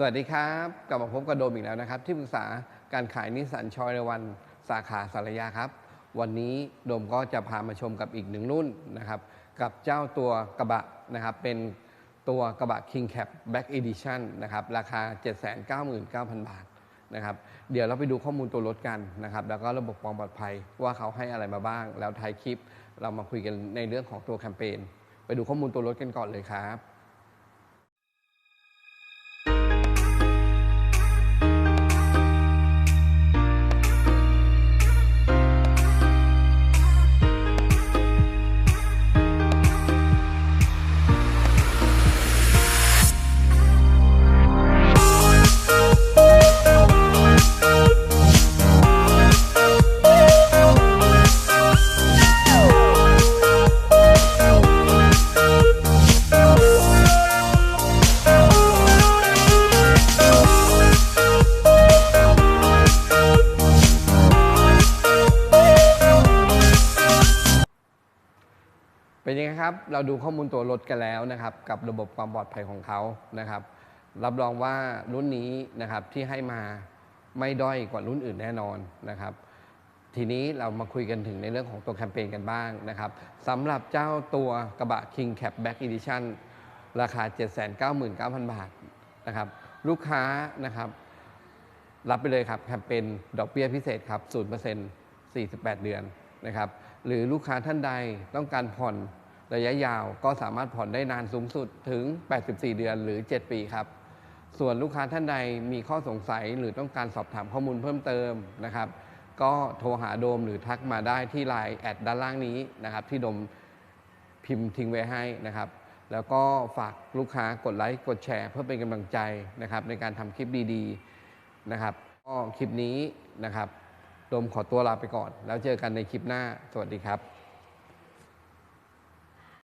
สวัสดีครับ กลับมาพบกับโดมอีกแล้วนะครับ ที่ปรึกษาการขายนิสสันชอยในวันสาขาสารยาครับ วันนี้โดมก็จะพามาชมกับอีกหนึ่งรุ่นนะครับ กับเจ้าตัวกระบะนะครับ เป็นตัวกระบะ King Cap Black Edition นะครับ ราคา 799,000 บาทนะครับ เดี๋ยวเราไปดูข้อมูลตัวรถกันนะครับ แล้วก็ระบบความปลอดภัยว่าเขาให้อะไรมาบ้าง แล้วท้ายคลิปเรามาคุยกันในเรื่องของตัวแคมเปญไปดูข้อมูลตัวรถกันก่อนเลยครับ เป็นยังไงครับ เราดูข้อมูลตัวรถกันแล้วนะครับ กับระบบความปลอดภัยของเขานะครับ รับรองว่ารุ่นนี้นะครับที่ให้มาไม่ด้อยกว่ารุ่นอื่นแน่นอนนะครับ ทีนี้เรามาคุยกันถึงในเรื่องของตัวแคมเปญกันบ้างนะครับสำหรับเจ้าตัวกระบะ King Cap Black Edition ราคา 799,000 บาทนะครับลูกค้านะครับรับไปเลยครับแคมเปญดอกเบี้ยพิเศษครับ0% 48 เดือน นะครับหรือลูกค้าท่านใดต้องการผ่อนระยะยาวก็สามารถผ่อนได้นานสูงสุดถึง 84 เดือนหรือ 7 ปีครับ ส่วนลูกค้าท่านใดมีข้อสงสัยหรือต้องการสอบถามข้อมูลเพิ่มเติมนะครับ ก็โทรหาโดมหรือทักมาได้ที่ไลน์แอดด้านล่างนี้นะครับ ที่โดมพิมพ์ทิ้งไว้ให้นะครับ แล้วก็ฝากลูกค้ากดไลค์กดแชร์เพื่อเป็นกำลังใจนะครับในการทำคลิปดีๆนะครับก็คลิปนี้นะครับ โดมขอตัวลาไปก่อน แล้วเจอกันในคลิปหน้า สวัสดีครับ